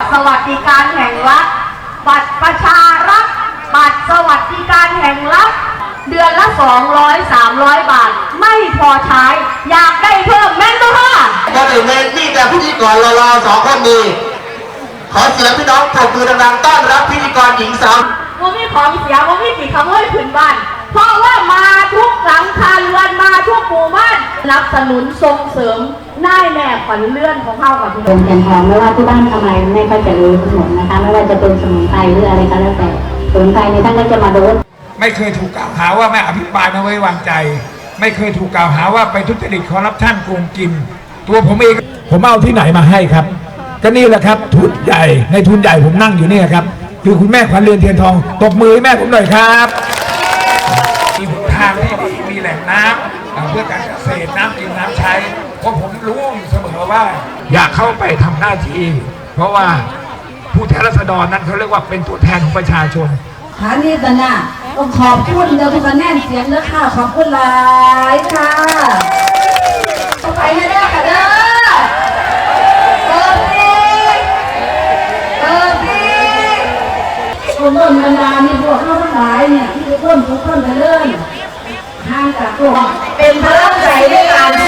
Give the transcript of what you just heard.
สวัสดิการแห่งรัฐ บัตรประชารัฐ บัตรสวัสดิการแห่งรัฐ เดือนละ 200 300 บาท ไม่พอใช้ อยากได้เพิ่มแม่นบ่ค่ะก็ถึงเมนที่แต่พิธีกรรอๆสองคนดีขอเสียงพี่น้องปรบมือดังๆต้อนรับพิธีกรหญิงสาวว่ามีของเสียว่ามีกี่คำเฮ้ยผืนบ้าน เพราะว่ามาทุกหลังคาเรือนมาทุกหมู่บ้า นสนับสนุนส่งเสริมน่ายแม่ขวัญเลื่อนของเข้ากับพี่น้เป็องนเทียนทองไม่ว่าที่บ้านทำอะไรไม่ค่อยจะรู้ทั้งหมดนะคะไม่ว่าจะเป็นสมุนไพรหรืออะไรก็แล้วแต่สมุนไพรในท่านก็จะมาโดสไม่เคยถูกกล่าวหาว่าไม่อภิปรายไม่ไว้วางใจ ไม่เคยถูกกล่าวหาว่าไปทุจริตคอร์รัปชันโกงกิน ตัวผมเองผมเอาที่ไหนมาให้ครับ ก็นี่แหละครับทุนใหญ่ในทุนใหญ่ผมนั่งอยู่เนี่ยครับคือคุณแม่ขวัญเรือนเทียนทองตบมือให้แม่ผมหน่อยครับมีหนทางที่ดีมีแหล่งน้ำอ่า เพื่อการเกษตรน้ำกินน้ำใช้ เพราะผมรู้อยู่เสมอว่า อยากเข้าไปทำหน้าที่ เพราะว่าผู้แทนราษฎรนั้นเขาเรียกว่าเป็นตัวแทนของประชาชนฐานีตนะต้องขอบคุณเดี๋ยวทุกคะแนนเสียงเด้อค่ะ ขอบคุณหลายค่ะต้องไปให้ได้ค่ะเด้อเปิดดีเปิดดีคนต้นบรรดานี่พวกเข้าทั้งหลายเนี่ยที่ทุกคนทุกคนไปเลย เป็นเพิ่มใจด้วยกัน